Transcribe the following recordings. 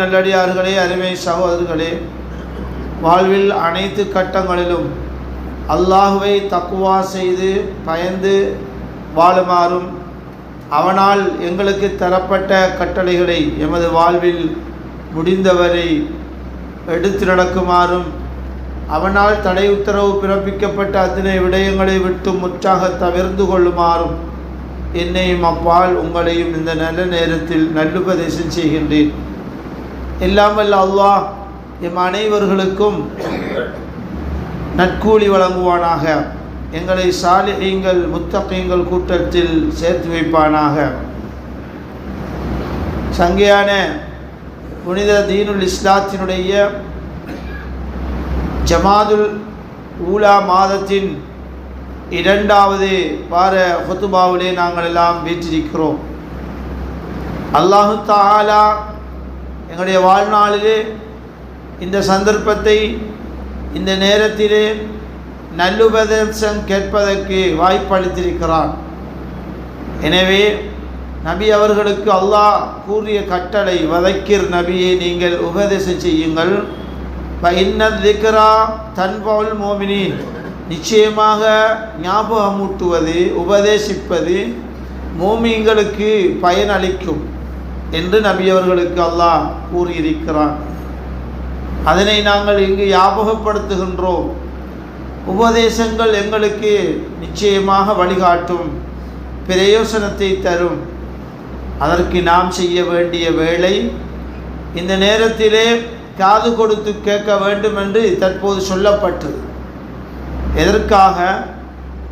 நல்லடியார்களே அருமை சகோதரர்களே வாழ்வில் அனைத்து கட்டங்களிலும் அல்லாஹுவை தக்குவா செய்து பயந்து வாழுமாறும் அவனால் எங்களுக்கு தரப்பட்ட கட்டளைகளை எமது வாழ்வில் முடிந்தவரை எடுத்து நடக்குமாறும் அவனால் தடை உத்தரவு பிறப்பிக்கப்பட்ட அத்தனை விடயங்களை விட்டு முற்றாக தவிர்ந்து கொள்ளுமாறும் என்னையும் அப்பால் உங்களையும் இந்த நல்ல நேரத்தில் நல்லுபதேசம் செய்கின்றேன். எல்லாம் வல்ல அல்லாஹ் எம் அனைவர்களுக்கும் நற்கூலி வழங்குவானாக. எங்களை சாலிஹீங்கள் முத்தகைங்கள் கூட்டத்தில் சேர்த்து வைப்பானாக. சங்கையான புனித தீனுல் இஸ்லாத்தினுடைய ஜமாதுல் ஊலா மாதத்தின் இரண்டாவது வார ஹொத்துபாவிலே நாங்கள் எல்லாம் வீற்றிருக்கிறோம். அல்லாஹு தாலா எங்களுடைய வாழ்நாளிலே இந்த சந்தர்ப்பத்தை இந்த நேரத்திலே நல்லுபதேசம் கேட்பதற்கு வாய்ப்பளித்திருக்கிறார் எனவே நபி அவர்களுக்கு அல்லாஹ் கூறிய கட்டளை வதக்கிர் நபியை நீங்கள் உபதேசம் செய்யுங்கள். இன்ன திக்ரா தன்பவுல் மோமினின். நிச்சயமாக ஞாபகமூட்டுவது உபதேசிப்பது மோமிங்களுக்கு பயனளிக்கும். என்று நபியவர்களுக்கு அல்லாஹ் கூறியிருக்கிறான். அதனை நாங்கள் இங்கு ஞாபகப்படுத்துகின்றோம். உபதேசங்கள் எங்களுக்கு நிச்சயமாக வழிகாட்டும் பிரயோசனத்தை தரும். அதற்கு நாம் செய்ய வேண்டிய வேலை இந்த நேரத்திலே காது கொடுத்து கேட்க வேண்டும் என்று தற்போது சொல்லப்பட்டது. எதற்காக?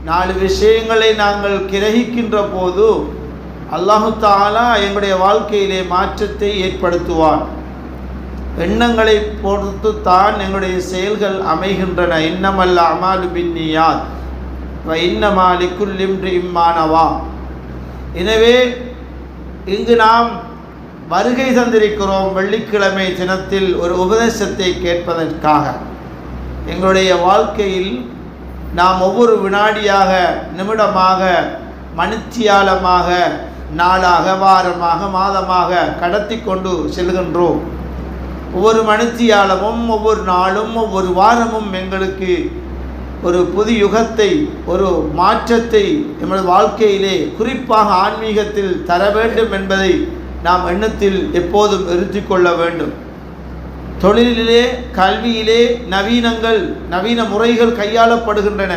நாலு விஷயங்களை நாங்கள் கிரகிக்கின்ற போது அல்லாஹு தாலா எங்களுடைய வாழ்க்கையிலே மாற்றத்தை ஏற்படுத்துவான். எண்ணங்களை பொறுத்து தான் எங்களுடைய செயல்கள் அமைகின்றன. இன்னமல்ல அமாலு பின்னியாத் இன்னமாலிக்குள்ளிம்ன்று இம்மானவா எனவே இங்கு நாம் வருகை தந்திருக்கிறோம் வெள்ளிக்கிழமை தினத்தில் ஒரு உபதேசத்தை கேட்பதற்காக. எங்களுடைய வாழ்க்கையில் நாம் ஒவ்வொரு வினாடியாக நிமிடமாக மணித்தியாலமாக நாளாக வாரமாக மாதமாக கடத்தி கொண்டு செல்கின்றோம். ஒவ்வொரு மணித்தியாலமும் ஒவ்வொரு நாளும் ஒவ்வொரு வாரமும் எங்களுக்கு ஒரு புது யுகத்தை ஒரு மாற்றத்தை எமது வாழ்க்கையிலே குறிப்பாக ஆன்மீகத்தில் தர வேண்டும் என்பதை நாம் எண்ணத்தில் எப்போதும் நிறுத்தி கொள்ள வேண்டும். தொழிலிலே கல்வியிலே நவீனங்கள் நவீன முறைகள் கையாளப்படுகின்றன.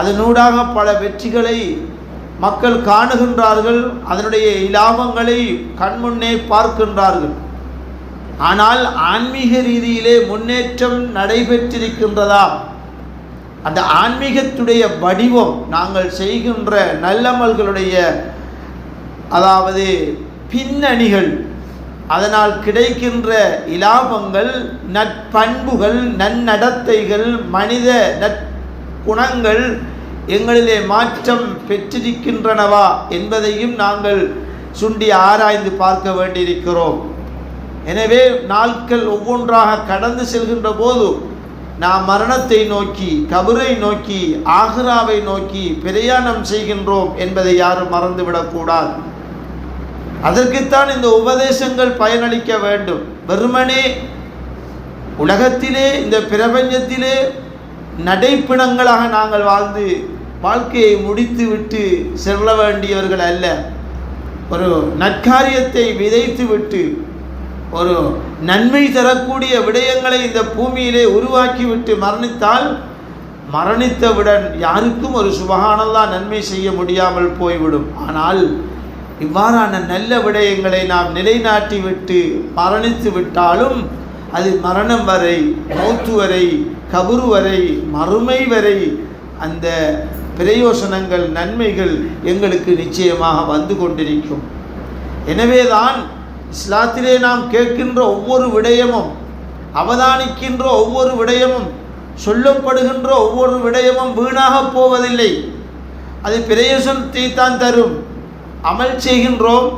அதனூடாக பல வெற்றிகளை மக்கள் காணுகின்றார்கள் அதனுடைய இலாபங்களை கண்முன்னே பார்க்கின்றார்கள். ஆனால் ஆன்மீக ரீதியிலே முன்னேற்றம் நடைபெற்றிருக்கின்றதா? அந்த ஆன்மீகத்துடைய வடிவம் நாங்கள் செய்கின்ற நல்லமல்களுடைய அதாவது பின்னணிகள் அதனால் கிடைக்கின்ற இலாபங்கள் நற்பண்புகள் நன்னடத்தைகள் மனித நற்குணங்கள் எங்களிலே மாற்றம் பெற்றிருக்கின்றனவா என்பதையும் நாங்கள் சுண்டி ஆராய்ந்து பார்க்க வேண்டியிருக்கிறோம். எனவே நாட்கள் ஒவ்வொன்றாக கடந்து செல்கின்ற போது நாம் மரணத்தை நோக்கி கபரை நோக்கி ஆக்ராவை நோக்கி பிரயாணம் செய்கின்றோம் என்பதை யாரும் மறந்துவிடக்கூடாது. அதற்குத்தான் இந்த உபதேசங்கள் பயனளிக்க வேண்டும். வெறுமனே உலகத்திலே இந்த பிரபஞ்சத்திலே நடைப்பிணங்களாக நாங்கள் வாழ்ந்து வாழ்க்கையை முடித்து விட்டு செல்ல வேண்டியவர்கள் அல்ல. ஒரு நற்காரியத்தை விதைத்து விட்டு ஒரு நன்மை தரக்கூடிய விடயங்களை இந்த பூமியிலே உருவாக்கிவிட்டு மரணித்தால் மரணித்தவுடன் யாருக்கும் ஒரு சுபகானல்லா நன்மை செய்ய முடியாமல் போய்விடும். ஆனால் இவ்வாறான நல்ல விடயங்களை நாம் நிலைநாட்டி விட்டு மரணித்து விட்டாலும் அது மரணம் வரை மௌத்து வரை கபுரு வரை மறுமை வரை அந்த பிரயோசனங்கள் நன்மைகள் எங்களுக்கு நிச்சயமாக வந்து கொண்டிருக்கும். எனவேதான் இஸ்லாத்திலே நாம் கேட்கின்ற ஒவ்வொரு விடயமும் அவதானிக்கின்ற ஒவ்வொரு விடயமும் சொல்லப்படுகின்ற ஒவ்வொரு விடயமும் வீணாக போவதில்லை. அது பிரயோசனத்தை தான் தரும். அமல் செய்கின்றோம்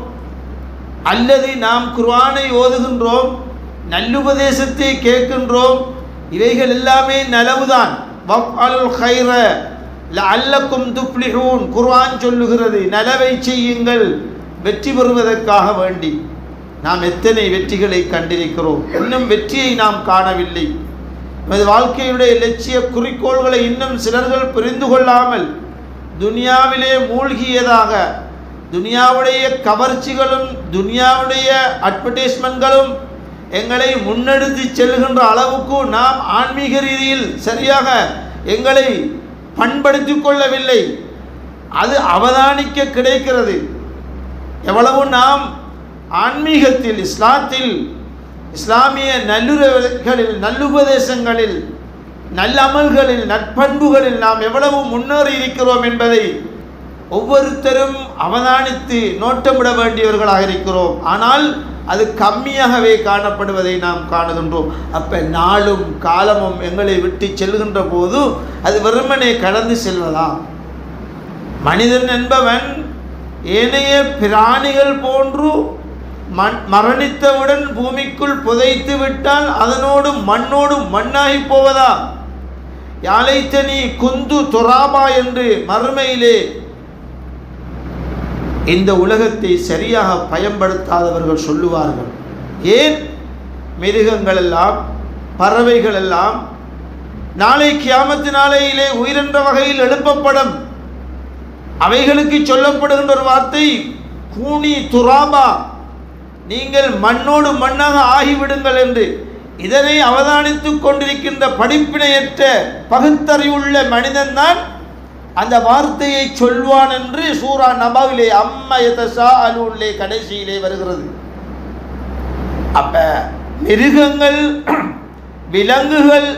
அல்லது நாம் குர்வானை ஓதுகின்றோம் நல்லுபதேசத்தை கேட்கின்றோம். இவைகள் எல்லாமே நலவுதான். வஃஅலுல் கைர துப்ளிஹூன் குர்ஆன் சொல்லுகிறது நலவை செய்யுங்கள் வெற்றி பெறுவதற்காக வேண்டி. நாம் எத்தனை வெற்றிகளை கண்டிருக்கிறோம்? இன்னும் வெற்றியை நாம் காணவில்லை. நமது வாழ்க்கையுடைய லட்சிய குறிக்கோள்களை இன்னும் சிலர்கள் புரிந்து கொள்ளாமல் துனியாவிலே மூழ்கியதாக துனியாவுடைய கவர்ச்சிகளும் துனியாவுடைய அட்வர்டைஸ்மெண்ட்களும் எங்களை முன்னெடுத்து செல்கின்ற அளவுக்கு நாம் ஆன்மீக ரீதியில் சரியாக எங்களை பண்படுத்தி கொள்ளவில்லை. அது அவதானிக்க கிடைக்கிறது. எவ்வளவு நாம் ஆன்மீகத்தில் இஸ்லாத்தில் இஸ்லாமிய நல்லுறவுகளில் நல்லுபதேசங்களில் நல்லமல்களில் நற்பண்புகளில் நாம் எவ்வளவு முன்னேறி இருக்கிறோம் என்பதை ஒவ்வொருத்தரும் அவதானித்து நோட்டமிட வேண்டியவர்களாக இருக்கிறோம். ஆனால் அது கம்மியாகவே காணப்படுவதை நாம் காணுகின்றோம். அப்போ நாளும் காலமும் எங்களை விட்டு செல்கின்ற போது அது வெறுமனே கடந்து செல்வதாம் மனிதன் என்பவன் ஏனைய பிராணிகள் போன்று மண் மரணித்தவுடன் பூமிக்குள் புதைத்து விட்டால் அதனோடு மண்ணோடு மண்ணாகி போவதா? யாழைத்தனி குந்து துராபா என்று மறுமையிலே இந்த உலகத்தை சரியாக பயன்படுத்தாதவர்கள் சொல்லுவார்கள். ஏன்? மிருகங்கள் எல்லாம் பறவைகள் எல்லாம் நாளை கியாமத்து நாளையிலே உயிரென்ற வகையில் எழுப்பப்படும். அவைகளுக்கு சொல்லப்படுகின்ற ஒரு வார்த்தை கூனி துராபா நீங்கள் மண்ணோடு மண்ணாக ஆகிவிடுங்கள் என்று. இதனை அவதானித்துக் கொண்டிருக்கின்ற படிப்பினையற்ற பகுத்தறிவுள்ள மனிதன்தான் அந்த வார்த்தையை சொல்வான் என்று சூரா நபாவிலே அம்மயதசா அலுள்ளே கடைசியிலே வருகிறது. அப்ப மிருகங்கள் விலங்குகள்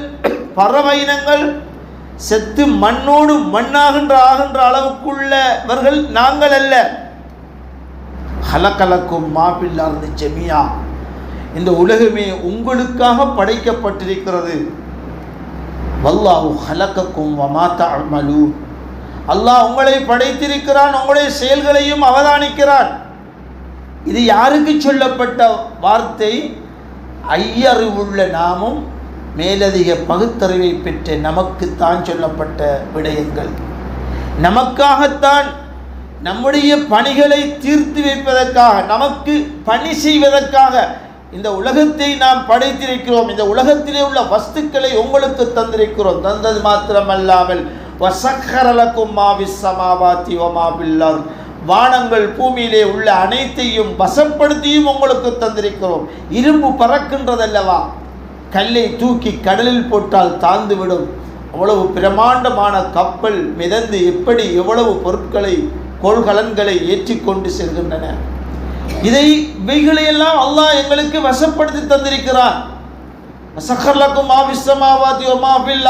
பறவை இனங்கள் செத்து மண்ணோடு மண்ணாகின்ற ஆகின்ற அளவுக்குள்ளவர்கள் நாங்கள் அல்ல. ஹலக்கலக்கும் மாப்பிள்ளார்ந்து ஜெமியா. இந்த உலகமே உங்களுக்காக படைக்கப்பட்டிருக்கிறது. வல்லாஹு ஹலக்கக்கும் வமாத்த அமலூ அல்லாஹ் உங்களை படைத்திருக்கிறான் உங்களுடைய செயல்களையும் அவதானிக்கிறான். இது யாருக்கு சொல்லப்பட்ட வார்த்தை? ஐயறிவுள்ள நாமும் மேலதிக பகுத்தறிவை பெற்ற நமக்குத்தான் சொல்லப்பட்ட விடயங்கள். நமக்காகத்தான் நம்முடைய பணிகளை தீர்த்து வைப்பதற்காக நமக்கு பணி செய்வதற்காக இந்த உலகத்தை நாம் படைத்திருக்கிறோம். இந்த உலகத்திலே உள்ள வஸ்துக்களை உங்களுக்கு தந்திருக்கிறோம். தந்தது மாத்திரமல்லாமல் வசக்கரலக்கும் மாவி சமாவாத்தி ஒமாபில்லார் வானங்கள் பூமியிலே உள்ள அனைத்தையும் வசப்படுத்தியும் உங்களுக்கு தந்திருக்கிறோம். இரும்பு பறக்கின்றதல்லவா? கல்லை தூக்கி கடலில் போட்டால் தாழ்ந்துவிடும். அவ்வளவு பிரமாண்டமான கப்பல் மிதந்து எப்படி எவ்வளவு பொருட்களை கொள்கலன்களை ஏற்றிக்கொண்டு செல்கின்றன? இதை இவைகளையெல்லாம் அல்லாஹ் எங்களுக்கு வசப்படுத்தி தந்திருக்கிறான் வசக்கர்லக்கும் ஆவிசமாவாதி ஒமா ஃபில்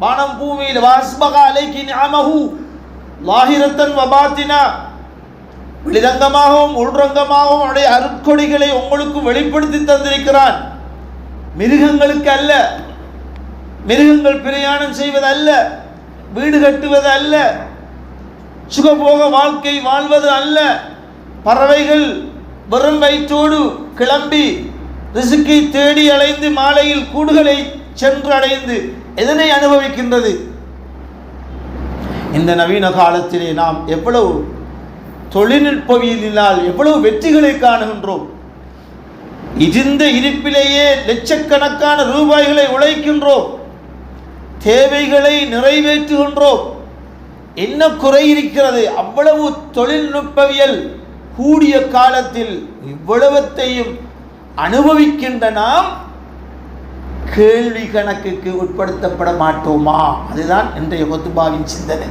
வானம் பூமியில் வாஸ்பக அலைக்கு ஞாமஹு லாஹிரத்தன் வபாத்தினா வெளிரங்கமாகவும் உள்ரங்கமாகவும் அவருடைய அருட்கொடிகளை உங்களுக்கு வெளிப்படுத்தி தந்திருக்கிறான் மிருகங்களுக்கு அல்ல மிருகங்கள் பிரயாணம் செய்வது அல்ல வீடு கட்டுவது அல்ல சுகபோக வாழ்க்கை வாழ்வது அல்ல பறவைகள் வெறும் வயிற்றோடு கிளம்பி ரிசுக்கை தேடி அலைந்து மாலையில் கூடுகளை சென்று அடைந்து எதனை அனுபவிக்கின்றது? இந்த நவீன காலத்திலே நாம் எவ்வளவு தொழில்நுட்பவியலினால் எவ்வளவு வெற்றிகளை காணுகின்றோம். இருந்த இருப்பிலேயே லட்சக்கணக்கான ரூபாய்களை உழைக்கின்றோம். தேவைகளை நிறைவேற்றுகின்றோம். என்ன குறை இருக்கிறது? அவ்வளவு தொழில்நுட்பவியல் கூடிய காலத்தில் இவ்வளவத்தையும் அனுபவிக்கின்ற நாம் கேள்வி கணக்குக்கு உட்படுத்தப்பட மாட்டோமா? அதுதான் இன்றைய கொத்துபாவின் சிந்தனை.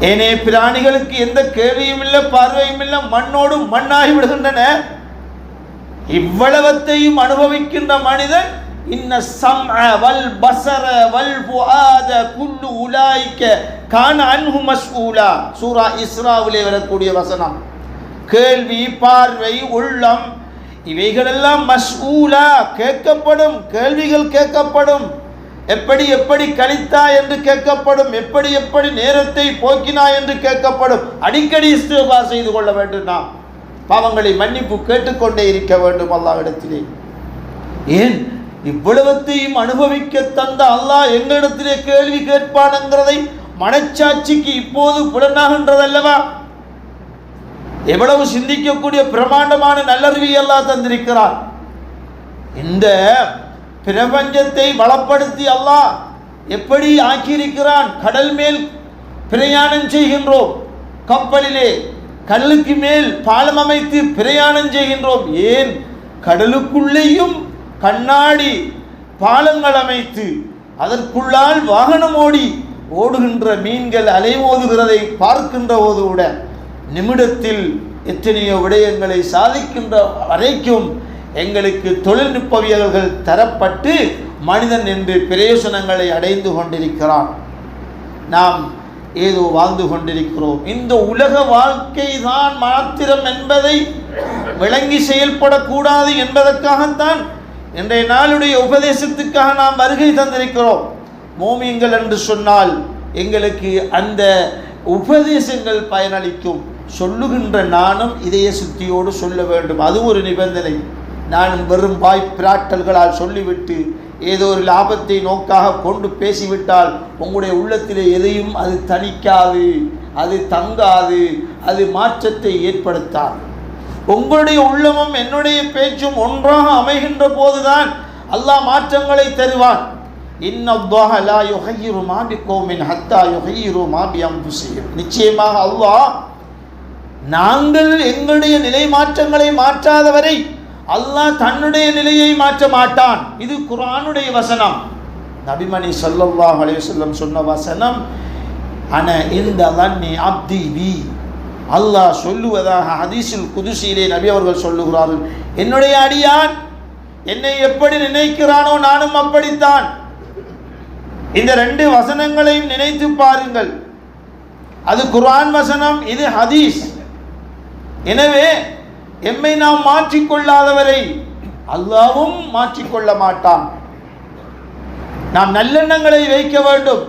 ஏனே பிராணிகளுக்கு எந்த கேள்வியும் இல்லை பார்வையும் இல்லை மண்ணோடு மண்ணாகி விடுகின்றன. இவ்வளவத்தையும் அனுபவிக்கின்ற மனிதன் இன்ன சம்அ வல் பசர வல் ஃபுஆத குல்லு உலாய்க்க கான அன்ஹு மஸ்ஊலா. சூரா இஸ்ராவிலே வரக்கூடிய வசனம். கேள்வி பார்வை உள்ளம் இவைகளெல்லாம் மஸ்ஊலா கேட்கப்படும் கேள்விகள் கேட்கப்படும். எப்படி எப்படி கழித்தா என்று கேட்கப்படும் எப்படி எப்படி நேரத்தை போக்கினா என்று கேட்கப்படும். அடிக்கடி இஸ்திஃபா செய்து கொள்ள வேண்டும் நாம். பாவங்களை மன்னிப்பு கேட்டுக்கொண்டே இருக்க வேண்டும் அல்லாவிடத்திலே ஏன்? இவ்வளவத்தையும் அனுபவிக்க தந்த அல்லாஹ் எங்களிடத்திலே கேள்வி கேட்பானுங்கிறதை மனச்சாட்சிக்கு இப்போது புலனாகின்றதல்லவா? எவ்வளவு சிந்திக்கக்கூடிய பிரமாண்டமான நல்லறிவி அல்லாஹ் தந்திருக்கிறார். இந்த பிரபஞ்சத்தை வளப்படுத்தி அல்லாஹ் எப்படி ஆக்கியிருக்கிறான்? கடல் மேல் பிரயாணம் செய்கின்றோம். கப்பலிலே கடலுக்கு மேல் பாலம் அமைத்து பிரயாணம் செய்கின்றோம். ஏன்? கடலுக்குள்ளேயும் கண்ணாடி பாலங்கள் அமைத்து அதற்குள்ளால் வாகனம் ஓடி ஓடுகின்ற மீன்கள் அலைமோதுகிறதை பார்க்கின்ற போது கூட நிமிடத்தில் எத்தனையோ விடயங்களை சாதிக்கின்ற வரைக்கும் எங்களுக்கு தொழில்நுட்பவியல்கள் தரப்பட்டு மனிதன் என்று பிரயோசனங்களை அடைந்து கொண்டிருக்கிறான். நாம் ஏதோ வாழ்ந்து கொண்டிருக்கிறோம். இந்த உலக வாழ்க்கை தான் மாத்திரம் என்பதை விளங்கி செயல்படக்கூடாது என்பதற்காகத்தான் இன்றைய நாளுடைய உபதேசத்துக்காக நாம் வருகை தந்திருக்கிறோம். மோமியங்கள் என்று சொன்னால் எங்களுக்கு அந்த உபதேசங்கள் பயனளிக்கும். சொல்லுகின்ற நானும் இதய சுத்தியோடு சொல்ல வேண்டும். அது ஒரு நிபந்தனை. நானும் வெறும் வாய் பிராட்டல்களால் சொல்லிவிட்டு ஏதோ ஒரு லாபத்தை நோக்காக கொண்டு பேசிவிட்டால் உங்களுடைய உள்ளத்திலே எதையும் அது தணிக்காது அது தங்காது அது மாற்றத்தை ஏற்படுத்தாது. உங்களுடைய உள்ளமும் என்னுடைய பேச்சும் ஒன்றாக அமைகின்ற போதுதான் அல்லாஹ் மாற்றங்களை தருவான் இன்னல்லாஹ அல்லா யுஹய்யிரு மா கோமின் ஹத்தா யுஹய்யிரு மா பிஅன்ஃபுஸிஹிம் நிச்சயமாக அல்லாஹ் நாங்கள் எங்களுடைய நிலை மாற்றங்களை மாற்றாதவரை அல்லாஹ் தன்னுடைய நிலையை மாற்ற மாட்டான். இது குரானுடைய வசனம். நபிமணி ஸல்லல்லாஹு அலையுசல்லம் சொன்ன வசனம் அன இந்த லன்னி அப்தி பி. அல்லாஹ் சொல்லுவதாக ஹதீஸில் குதுசியிலே நபி அவர்கள் சொல்லுகிறார்கள் என்னுடைய அடியான் என்னை எப்படி நினைக்கிறானோ நானும் அப்படித்தான். இந்த ரெண்டு வசனங்களையும் நினைத்து பாருங்கள். அது குர்ஆன் வசனம் இது ஹதீஸ். எனவே எம்மை நாம் மாற்றிக்கொள்ளாதவரை அல்லாவும் மாற்றிக்கொள்ள மாட்டான். நாம் நல்லெண்ணங்களை வைக்க வேண்டும்.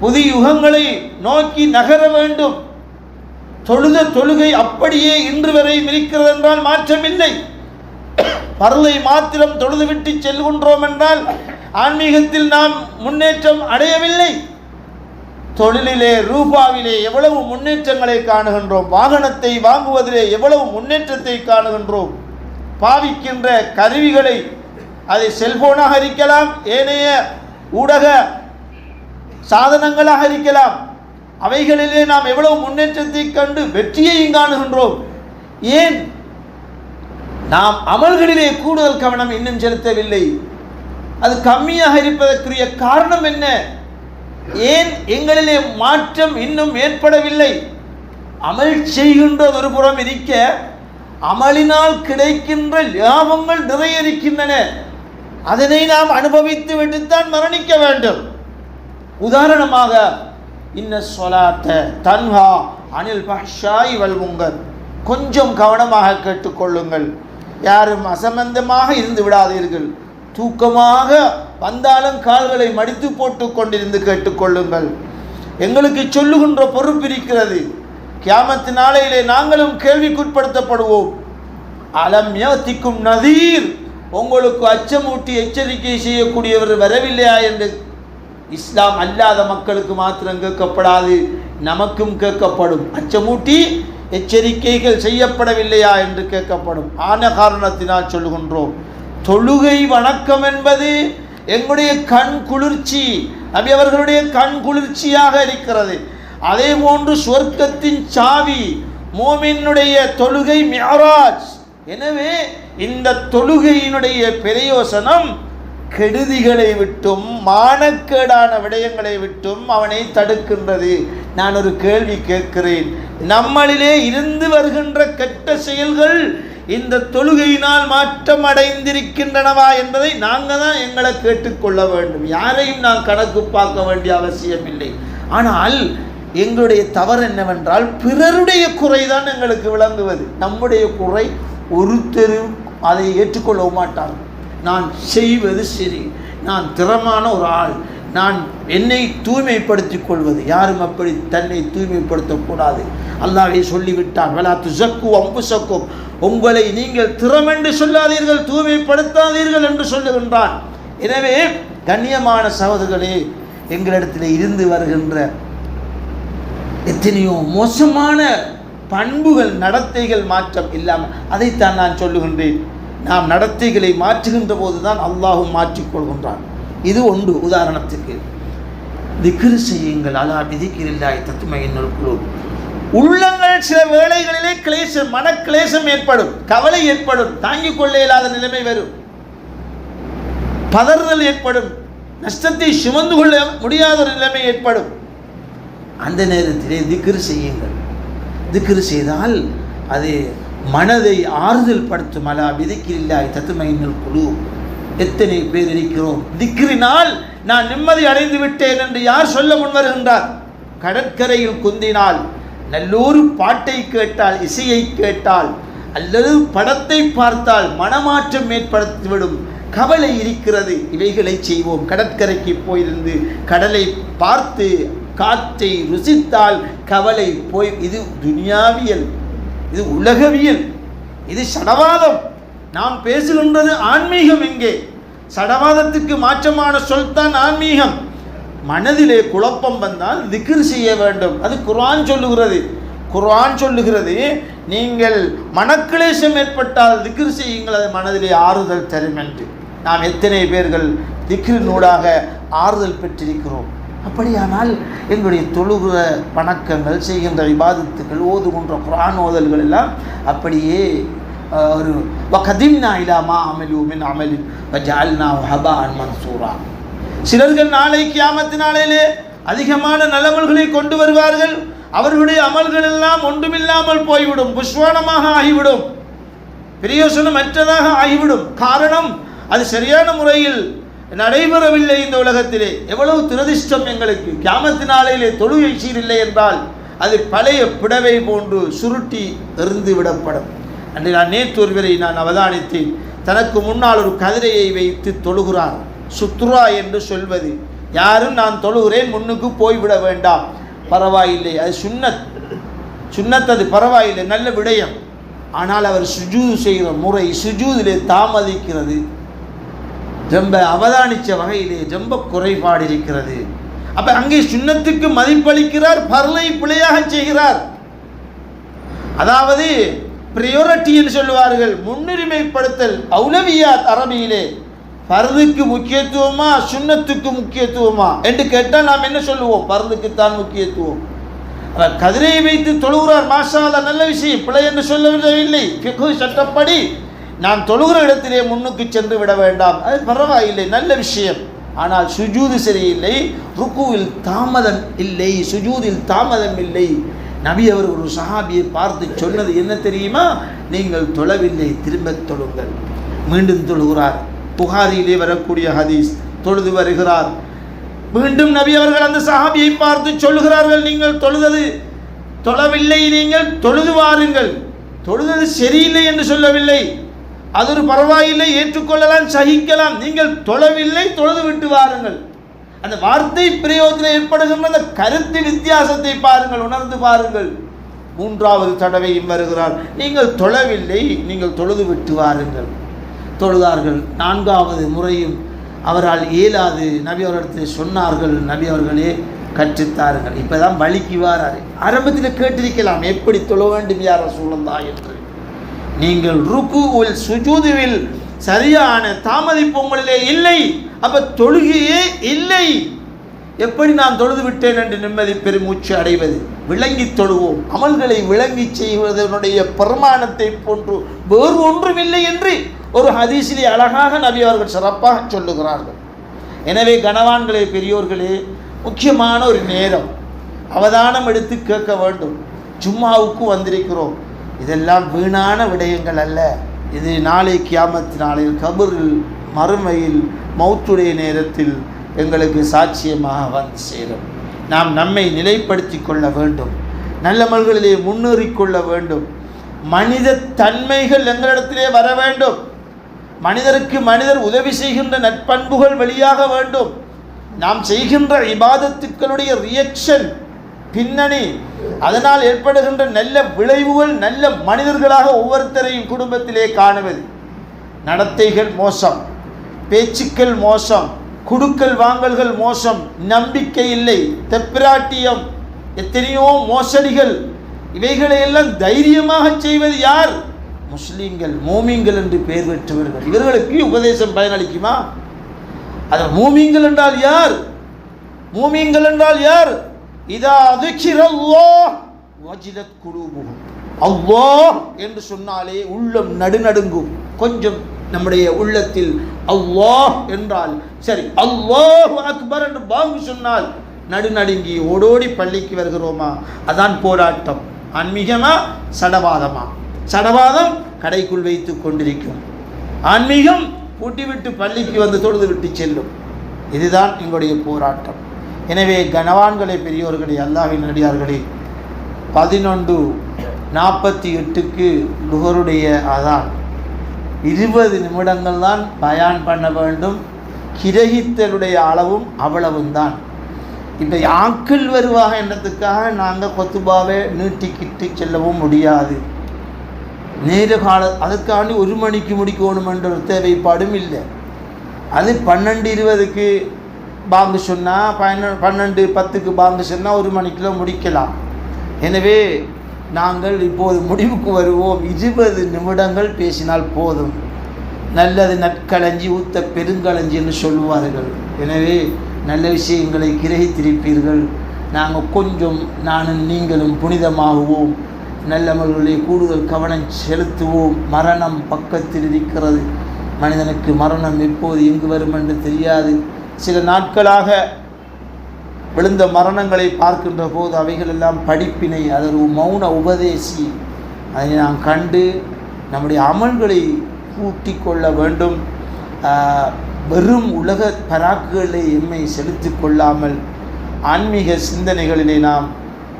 புதிய யுகங்களை நோக்கி நகர வேண்டும். தொழுத தொழுகை அப்படியே இன்று வரை இருக்கிறது என்றால் மாற்றமில்லை. பருளை மாத்திரம் தொழுதுவிட்டு செல்கின்றோம் என்றால் ஆன்மீகத்தில் நாம் முன்னேற்றம் அடையவில்லை. தொழிலிலே ரூபாவிலே எவ்வளவு முன்னேற்றங்களை காணுகின்றோம் வாகனத்தை வாங்குவதிலே எவ்வளவு முன்னேற்றத்தை காணுகின்றோம் பாவிக்கின்ற கருவிகளை அதை செல்போனாக இருக்கலாம் ஏனைய ஊடக சாதனங்களாக இருக்கலாம் அவைகளிலே நாம் எவ்வளவு முன்னேற்றத்தை கண்டு வெற்றியையும் காணுகின்றோம். ஏன்? நாம் அமல்களிலே கூடுதல் கவனம் இன்னும் செலுத்தவில்லை. அது கம்மியாக இருப்பதற்குரிய காரணம் என்ன? ஏன் எங்களிலே மாற்றம் இன்னும் ஏற்படவில்லை? அமல் செய்கின்ற ஒரு புறம் இருக்க அமலினால் கிடைக்கின்ற லாபங்கள் நிறைய இருக்கின்றன அதனை நாம் அனுபவித்து விட்டுத்தான் மரணிக்க வேண்டும். உதாரணமாக இன்ன சொலாத்த தன்ஹா அனில் பஷாய் வல்வுங்கள் கொஞ்சம் கவனமாக கேட்டுக்கொள்ளுங்கள். யாரும் அசம்பந்தமாக இருந்து விடாதீர்கள். தூக்கமாக வந்தாலும் கால்களை மடித்து போட்டு கொண்டிருந்து கேட்டுக்கொள்ளுங்கள். எங்களுக்கு சொல்லுகின்ற பொறுப்பு இருக்கிறது. கியாமத்து நாளையிலே நாங்களும் கேள்விக்குட்படுத்தப்படுவோம். அலம் யத்திக்கும் நதீர் உங்களுக்கு அச்சமூட்டி எச்சரிக்கை செய்யக்கூடியவர் வரவில்லையா? என்று. இஸ்லாம் அல்லாத மக்களுக்கு மாத்திரம் கேட்கப்படாது. நமக்கும் கேட்கப்படும். அச்சமூட்டி எச்சரிக்கைகள் செய்யப்படவில்லையா என்று கேட்கப்படும். ஆன காரணத்தினால் சொல்லுகின்றோம். தொழுகை வணக்கம் என்பது எங்களுடைய கண் குளிர்ச்சி. நபி அவர்களுடைய கண் குளிர்ச்சியாக இருக்கிறது. அதே போன்று சொர்க்கத்தின் சாவி மோமினுடைய தொழுகை மியராஜ் எனவே இந்த தொழுகையினுடைய பிரயோசனம் கெடுதிகளை விட்டும் மானக்கேடான விடயங்களை விட்டும் அவனை தடுக்கின்றது. நான் ஒரு கேள்வி கேட்கிறேன். நம்மளிலே இருந்து வருகின்ற கெட்ட செயல்கள் இந்த தொழுகையினால் மாற்றம் அடைந்திருக்கின்றனவா என்பதை நாங்கள் தான் எங்களை கேட்டுக்கொள்ள வேண்டும். யாரையும் நான் கணக்கு பார்க்க வேண்டிய அவசியம் இல்லை. ஆனால் எங்களுடைய தவறு என்னவென்றால் பிறருடைய குறைதான் எங்களுக்கு விளங்குவது. நம்முடைய குறை ஒருத்தரும் அதை ஏற்றுக்கொள்ள மாட்டார்கள். நான் செய்வது சரி நான் திறமான ஒரு ஆள். நான் என்னை தூய்மைப்படுத்திக் கொள்வது. யாரும் அப்படி தன்னை தூய்மைப்படுத்தக்கூடாது. அல்லாவே சொல்லிவிட்டான் வலா துசக்கு அம்புசக்கும் உங்களை நீங்கள் திறமென்று சொல்லாதீர்கள் தூய்மைப்படுத்தாதீர்கள் என்று சொல்லுகின்றான். எனவே கண்ணியமான சகோதரர்களே எங்களிடத்தில் இருந்து வருகின்ற எத்தனையோ மோசமான பண்புகள் நடத்தைகள் மாற்றம் இல்லாமல் அதைத்தான் நான் சொல்லுகின்றேன். நாம் நடத்தைகளை மாற்றுகின்ற போது தான் அல்லாஹும் மாற்றிக்கொள்கின்றான் இது ஒன்று உதாரணத்துக்கு திக்ரு செய்யுங்கள். அலா விதிக்கிறில்லாய் தத்துமையின் குழு. உள்ளங்கள் சில வேளைகளிலே கிளேசம் மனக்கிளேசம் ஏற்படும். கவலை ஏற்படும். தாங்கிக் கொள்ள இயலாத நிலைமை வரும். பதறுதல் ஏற்படும். நஷ்டத்தை சுமந்து கொள்ள முடியாத ஒரு நிலைமை ஏற்படும். அந்த நேரத்திலே திக்ரு செய்யுங்கள். திக்ரு செய்தால் அது மனதை ஆறுதல் படுத்தும் அலா விதிக்கிறில்லாய் தத்துமையின் குழு. எத்தனை பேர் இருக்கிறோம்? திக்ரினால் நான் நிம்மதி அடைந்து விட்டேன் என்று யார் சொல்ல முன்வருகின்றார்? கடற்கரையில் குந்தினால் நல்லொரு பாட்டை கேட்டால் இசையை கேட்டால் அல்லது படத்தை பார்த்தால் மனமாற்றம் ஏற்படுத்திவிடும். கவலை இருக்கிறது. இவைகளை செய்வோம். கடற்கரைக்கு போயிருந்து கடலை பார்த்து காற்றை ருசித்தால் கவலை போய் இது துனியாவியல் இது உலகவியல் இது சடவாதம். நாம் பேசுகின்றது ஆன்மீகம் எங்கே? சடவாதத்துக்கு மாற்றமான சொல் தான் ஆன்மீகம். மனதிலே குழப்பம் வந்தால் திக்ர் செய்ய வேண்டும். அது குர்ஆன் சொல்லுகிறது. குர்ஆன் சொல்லுகிறது நீங்கள் மனக்கிளேசம் ஏற்பட்டால் திக்ர் செய்யுங்கள் அது மனதிலே ஆறுதல் தரும் என்று. நாம் எத்தனை பேர்கள் திக்ரினூடாக ஆறுதல் பெற்றிருக்கிறோம். அப்படியானால் எங்களுடைய தொழுகிற வணக்கங்கள் செய்கின்ற விவாதத்துக்கள் ஓதுகின்ற குரான் ஓதல்கள் எல்லாம் அப்படியே ஒரு வகதிம்னா இலாமா அமலு மின் அமலி வஜால்னா ஹபா அன் மன்சூரா சிலர்கள் நாளை கியாமத்து நாளையிலே அதிகமான நலவல்களை கொண்டு வருவார்கள் அவர்களுடைய அமல்கள் எல்லாம் ஒன்றுமில்லாமல் போய்விடும் புஷ்வானமாக ஆகிவிடும் பிரயோசனமற்றதாக ஆகிவிடும் காரணம் அது சரியான முறையில் நடைபெறவில்லை இந்த உலகத்திலே எவ்வளவு துரதிர்ஷ்டம் எங்களுக்கு கியாமத்து நாளையிலே தொழுகை சீரில்லை என்றால் அது பழைய பிடவை போன்று சுருட்டி எறிந்து விடப்படும் அன்று நான் நேற்று ஒருவரை நான் அவதானித்தேன். தனக்கு முன்னால் ஒரு கதிரையை வைத்து தொழுகிறார். சுத்ரா என்று சொல்வது. யாரும் நான் தொழுகிறேன் முன்னுக்கு போய்விட வேண்டாம். பரவாயில்லை அது சுண்ணத். சுண்ணத் அது பரவாயில்லை நல்ல விடயம். ஆனால் அவர் சுஜூது செய்கிற முறை சுஜூதிலே தாமதிக்கிறது. ரொம்ப அவதானித்த வகையிலே ரொம்ப குறைபாடு இருக்கிறது. அப்போ அங்கே சுன்னத்துக்கு மதிப்பளிக்கிறார் பரலை பிழையாக செய்கிறார். அதாவது பிரியோரிட்டி சொல்லுவார்கள். முன்னுரிமைப்படுத்தல் அவுலவியாத் அரபியிலே. பருதுக்கு முக்கியத்துவமா சுண்ணத்துக்கு முக்கியத்துவமா? என்று கேட்டால் நாம் என்ன சொல்லுவோம்? பருதுக்குத்தான் முக்கியத்துவம். அவர் கதிரையை வைத்து தொழுகிறார். மாஷா நல்ல விஷயம். பிழை என்று சொல்லவில்லை சட்டப்படி நான் தொழுகிற இடத்திலே முன்னுக்கு சென்று விட வேண்டாம். அது பரவாயில்லை நல்ல விஷயம். ஆனால் சுஜூது சரியில்லை. ருக்குவில் தாமதம் இல்லை. சுஜூதில் தாமதம் இல்லை. நபி அவர் ஒரு சஹாபியை பார்த்து சொன்னது என்ன தெரியுமா? நீங்கள் தொழவில்லை திரும்பத் தொழுங்கள். மீண்டும் தொழுகிறார். புகாரியிலே வரக்கூடிய ஹதீஸ் தொழுது வருகிறார். மீண்டும் நபி அவர்கள் அந்த சஹாபியை பார்த்து சொல்லுகிறார்கள் நீங்கள் தொழுதது தொழவில்லை நீங்கள் தொழுது வாருங்கள். தொழுதது சரியில்லை என்று சொல்லவில்லை. அது ஒரு பரவாயில்லை ஏற்றுக்கொள்ளலாம் சகிக்கலாம். நீங்கள் தொழவில்லை தொழுது விட்டு வாருங்கள். அந்த வார்த்தை பிரயோஜனம் ஏற்படுகின்ற அந்த கருத்து வித்தியாசத்தை பாருங்கள் உணர்ந்து பாருங்கள். மூன்றாவது தடவையும் வருகிறார் நீங்கள் தொழவில்லை நீங்கள் தொழுது விட்டு வாருங்கள். தொழுதார்கள். நான்காவது முறையும் அவரால் இயலாது. நபி அவரிடத்தில் சொன்னார்கள் நபி அவர்களே கற்றுத்தாருங்கள். இப்பதான் வழிக்கு வாராரு. ஆரம்பத்தில் கேட்டிருக்கலாம் எப்படி தொழ வேண்டும் யார சூழந்தா என்று. நீங்கள் ருக்கு உல் சுஜூதுவில் சரியான தாமதிப்பு உங்களிலே இல்லை. அப்போ தொழுகையே இல்லை. எப்படி நான் தொழுது விட்டேன் என்று நிம்மதி பெருமூச்சு அடைவது? விளங்கி தொழுவோம். அமல்களை விளங்கி செய்வதனுடைய பிரமாணத்தை போன்று வேறு ஒன்றுமில்லை என்று ஒரு ஹதீஸிலே அழகாக நபி அவர்கள் சிறப்பாக சொல்லுகிறார்கள். எனவே கனவான்களே பெரியோர்களே முக்கியமான ஒரு நேரம். அவதானம் எடுத்து கேட்க வேண்டும். ஜும்மாவுக்கு வந்திருக்கிறோம். இதெல்லாம் வீணான விடயங்கள் அல்ல. இது நாளை கியாமத்து நாளில் கபரில் மறுமையில் மௌத்துடைய நேரத்தில் எங்களுக்கு சாட்சியமாக வந்து சேரும். நாம் நம்மை நிலைப்படுத்தி கொள்ள வேண்டும். நல்லமல்களிலே முன்னேறிக் கொள்ள வேண்டும். மனித தன்மைகள் எங்களிடத்திலே வர வேண்டும். மனிதருக்கு மனிதர் உதவி செய்கின்ற நற்பண்புகள் வெளியாக வேண்டும். நாம் செய்கின்ற இபாதத்துக்களுடைய ரியாக்ஷன் பின்னணி அதனால் ஏற்படுகின்ற நல்ல விளைவுகள் நல்ல மனிதர்களாக ஒவ்வொருத்தரையும் குடும்பத்திலே காணுவது. நடத்தைகள் மோசம். பேச்சுக்கள் மோசம் குடுக்கல் வாங்கல்கள் மோசம் நம்பிக்கை இல்லை தெப்பிராட்டியம் எத்தனையோ மோசடிகள். இவைகளை எல்லாம் தைரியமாக செய்வது யார்? முஸ்லீம்கள் மூமிங்கள் என்று பெயர் பெற்றவர்கள். இவர்களுக்கு உபதேசம் பயனளிக்குமா? அது மூமிங்கள் என்றால் யார்? மூமிங்கள் என்றால் யார்? இதா அதுக்கிரல்லாஹ் வஜிலத் குலூபுஹும். அல்லாஹ் என்று சொன்னாலே உள்ளம் நடுநடுங்கும். கொஞ்சம் நம்முடைய உள்ளத்தில் அல்லாஹ் என்றால் சரி அல்லாஹ் அக்பர் என்று பாங்கு சொன்னால் நடுநடுங்கி ஓடோடி பள்ளிக்கு வருகிறோமா? அதான் போராட்டம். ஆன்மீகமா? சடவாதமா? சடவாதம் கடைக்குள் வைத்து கொண்டிருக்கும். ஆன்மீகம் பூட்டிவிட்டு பள்ளிக்கு வந்து தொழுது விட்டு செல்லும். இதுதான் எங்களுடைய போராட்டம். எனவே கனவான்களை பெரியோர்களே அல்லாவின் நடிகார்களே பதினொன்று நாற்பத்தி எட்டுக்கு நுகருடைய அதான். இருபது நிமிடங்கள் தான் பயான் பண்ண வேண்டும். கிரகித்தலுடைய அளவும் அவ்வளவும் தான் இப்போ ஆக்கள் வருவாக என்னத்துக்காக? நாங்கள் கொத்துபாவை நீட்டிக்கிட்டு செல்லவும் முடியாது. நேர கால அதுக்காண்டி ஒரு மணிக்கு முடிக்கணும் என்ற ஒரு தேவைப்பாடும் இல்லை. அது பன்னெண்டு இருபதுக்கு பாங்கு சொன்னால் பன்ன பன்னெண்டு பத்துக்கு பாங்கு சொன்னால் ஒரு மணிக்குள்ள முடிக்கலாம். எனவே நாங்கள் இப்போது முடிவுக்கு வருவோம். இருபது நிமிடங்கள் பேசினால் போதும். நல்லது நற்களஞ்சி ஊத்த பெருங்களஞ்சி என்று சொல்லுவார்கள். எனவே நல்ல விஷயங்களை கிரகித்திருப்பீர்கள். நாங்கள் கொஞ்சம் நானும் நீங்களும் புனிதமாகுவோம். நல்லவர்களை கூடுதல் கவனம் செலுத்துவோம். மரணம் பக்கத்தில் இருக்கிறது. மனிதனுக்கு மரணம் எப்போது எங்கு வரும் என்று தெரியாது. சில நாட்களாக விழுந்த மரணங்களை பார்க்கின்ற போது அவைகள் எல்லாம் படிப்பினை அது ஒரு மௌன உபதேசி. அதை நாம் கண்டு நம்முடைய அமல்களை கூட்டி கொள்ள வேண்டும். வெறும் உலக பராக்குகளை எம்மை செலுத்தி கொள்ளாமல் ஆன்மீக சிந்தனைகளிலே நாம்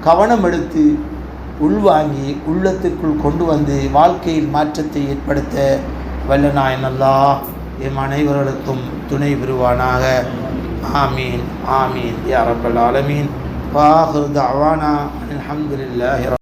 கவனம் எடுத்து உள்வாங்கி உள்ளத்துக்குள் கொண்டு வந்து வாழ்க்கையில் மாற்றத்தை ஏற்படுத்த வல்ல நாயன் அல்லாஹ் எம் அனைவர்களுக்கும் துணை آمين. آمين. يا رب العالمين. وآخر دعوانا الحمد لله رب